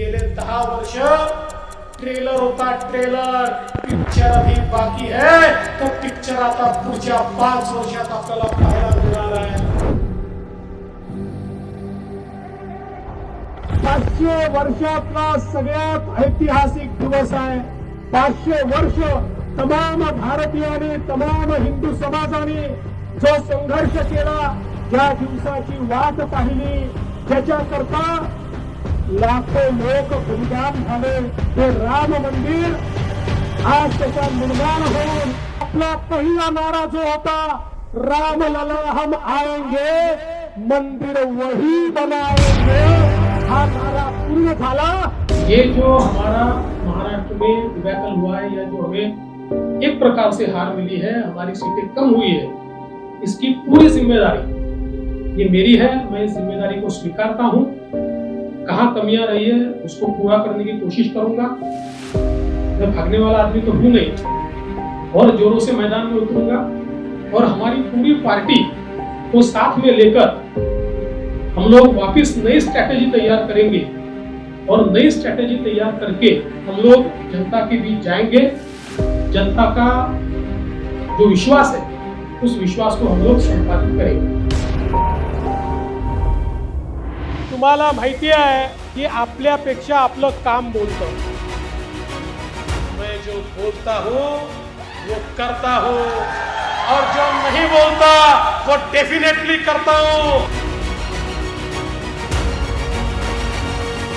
गेले दहा वर्ष. ट्रेलर होता ट्रेलर पिक्चर अभी बाकी है. तो पिक्चर आता पुढच्या पाच वर्षात आपल्याला पाहायला मिळणार आहे. पाचशे वर्षातला सगळ्यात ऐतिहासिक दिवस आहे. पाचशे वर्ष तमाम भारतीयांनी तमाम हिंदू समाजाने जो संघर्ष केला ज्या दिवसाची वाट पाहिली. ज्याच्याकरता लाखो लोग बलिदान झाले ते राम मंदिर आज त्याचा निर्माण होऊन आपला पहिला नारा जो होता, राम लला हम आएँगे, मंदिर वही बनाएँगे। हा नारा पूर्ण झाला ये जो हमारा महाराष्ट्र में डिबैकल हुआ है, या जो हमें एक प्रकार से हार मिली है, हमारी सीटें कम हुई है, इसकी पूरी ज़िम्मेदारी ये मेरी है। मैं इस ज़िम्मेदारी को स्वीकारता हूँ। कहाँ कमियाँ रही है, उसको पूरा करने की कोशिश करूँगा। मैं भागने वाला आदमी तो हूँ नहीं। और जोरों से मैदान में उतरूँगा। और हमारी पूरी पार्टी को साथ में लेकर हम लोग वापस नई स्ट्रैटेजी तैयार करेंगे। और नई स्ट्रैटेजी तैयार करके हम लोग जनता के बीच जाएँगे। जनता का जो विश्वास है, उस विश्वास को हम लोग संपादित करेंगे। तुम्हाला माहिती आहे की आपल्यापेक्षा आपलं काम बोलतं. मैं जो बोलता हूँ वो करता हूँ. और जो नहीं बोलता वो डेफिनेटली करता हूँ.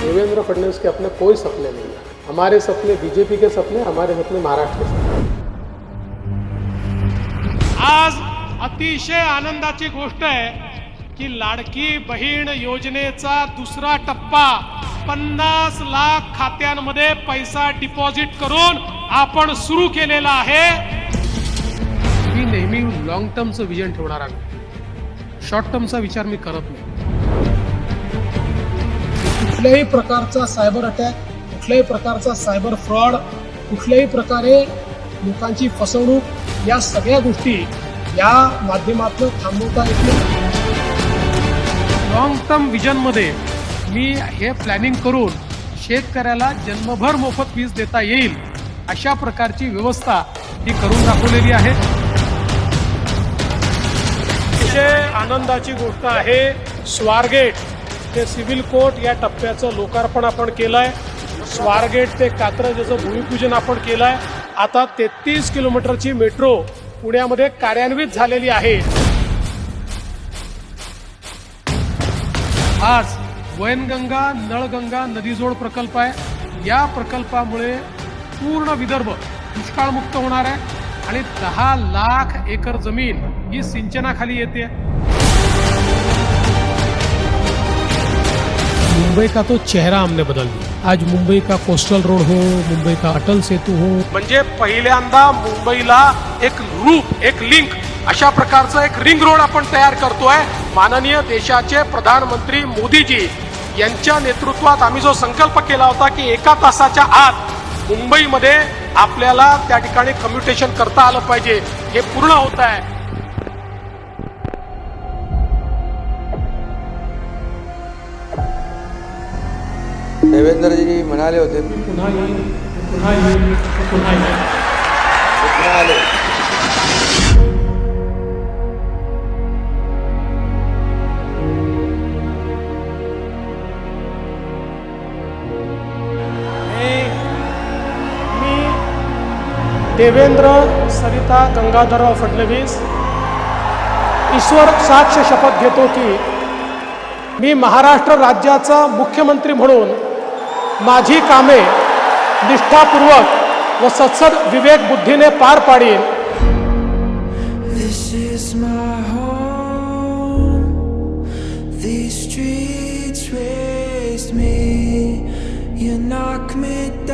देवेंद्र फडणवीस के अपने कोई सपने नहीं है। हमारे सपने बीजेपी के सपने हमारे सपने महाराष्ट्र के सपने। आज अतिशय आनंदाची गोष्ट आहे. की लाडकी बहीण योजनेचा दुसरा टप्पा पन्नास लाख खात्यांमध्ये पैसा डिपॉझिट करून आपण सुरू केलेला आहे. मी नेहमी लॉंग टर्मचं विजन ठेवणार आहे. शॉर्ट टर्मचा विचार मी करत नाही. कुठल्याही प्रकारचा सायबर अटॅक कुठल्याही प्रकारचा सायबर फ्रॉड कुठल्याही प्रकारे लोकांची फसवणूक या सगळ्या गोष्टी या माध्यमातून थांबवता येत नाही. लॉंग टर्म विजनमध्ये मी हे प्लॅनिंग करून शेतकऱ्याला जन्मभर मोफत वीज देता येईल अशा प्रकारची व्यवस्था ही करून दाखवलेली आहे. अतिशय आनंदाची गोष्ट आहे. स्वारगेट ते सिव्हिल कोर्ट या टप्प्याचं लोकार्पण आपण केलंय. स्वारगेट ते कात्रजचं भूमिपूजन आपण केलंय. आता तेहतीस किलोमीटरची मेट्रो पुण्यामध्ये कार्यान्वित झालेली आहे. आज वैनगंगा नळगंगा नदीजोड प्रकल्प आहे. या प्रकल्पामुळे पूर्ण विदर्भ दुष्काळमुक्त होणार आहे आणि दहा लाख एकर जमीन ही सिंचनाखाली येते. मुंबई का तो चेहरा हमने बदल दिया. आज मुंबई का कोस्टल रोड हो मुंबई का अटल सेतू हो. म्हणजे पहिल्यांदा मुंबईला एक रूप एक लिंक अशा प्रकारचं एक रिंग रोड आपण तयार करतोय. माननीय देशाचे प्रधानमंत्री मोदीजी यांच्या नेतृत्वात आम्ही जो संकल्प केला होता की एका तासाच्या आत मुंबईमध्ये आपल्याला त्या ठिकाणी कम्युटेशन करता आलं पाहिजे. हे पूर्ण होत आहे. देवेंद्रजी म्हणाले होते. पुन्हा येईल. पुन्हा देवेंद्र सरिता गंगाधरराव फडणवीस ईश्वर साक्ष शपथ घेतो की मी महाराष्ट्र राज्याचा मुख्यमंत्री म्हणून माझी कामे निष्ठापूर्वक व सत्सद विवेक बुद्धीने पार पाडीन These streets raised me. You knock me down.